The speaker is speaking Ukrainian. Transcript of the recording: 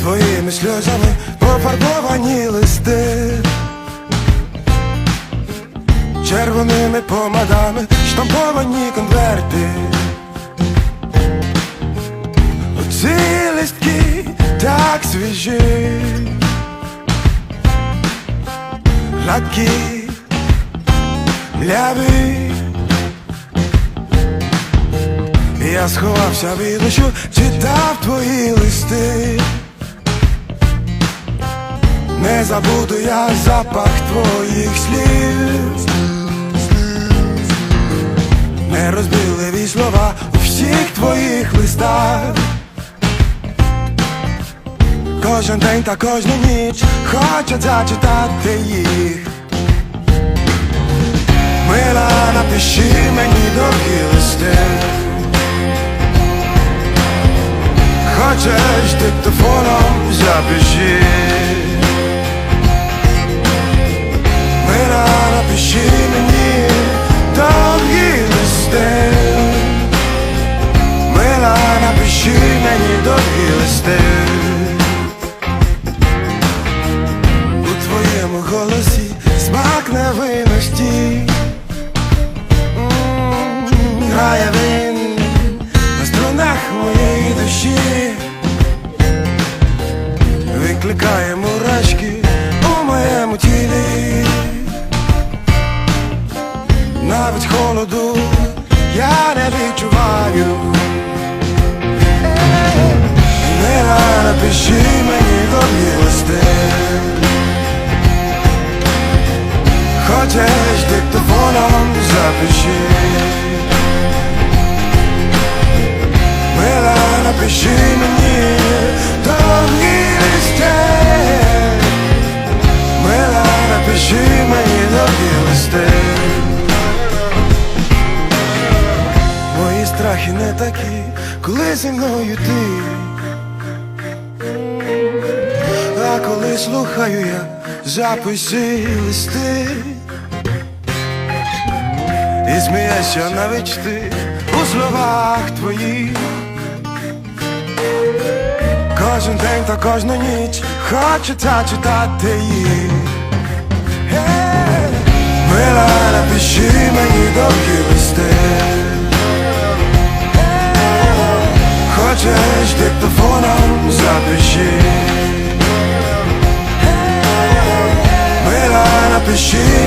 Твоїми сльозами пофарбовані листи, червоними помадами штамповані конверти. Оці свіжі, гладкі, ляві. Я сховався від дощу, читав твої листи. Не забуду я запах твоїх слів Не розбіливі слова у всіх твоїх листах Кожен день та кожну ніч хочуть зачитати їх. Мила, напиши мені довгі листи. Хочеш диктофоном запиши Викликає мурашки у моєму тілі. Навіть холоду я не відчуваю. Не напиши мені довгі листи Хочеш диктофоном запиши. Мила, напиши страхи не такі, коли зі мною ти. А коли слухаю я записи листи І смієшся навіть ти у словах твоїх. Кожен день та кожну ніч хочеться читати їх. Е, Мила, напиши мені довгі Мила,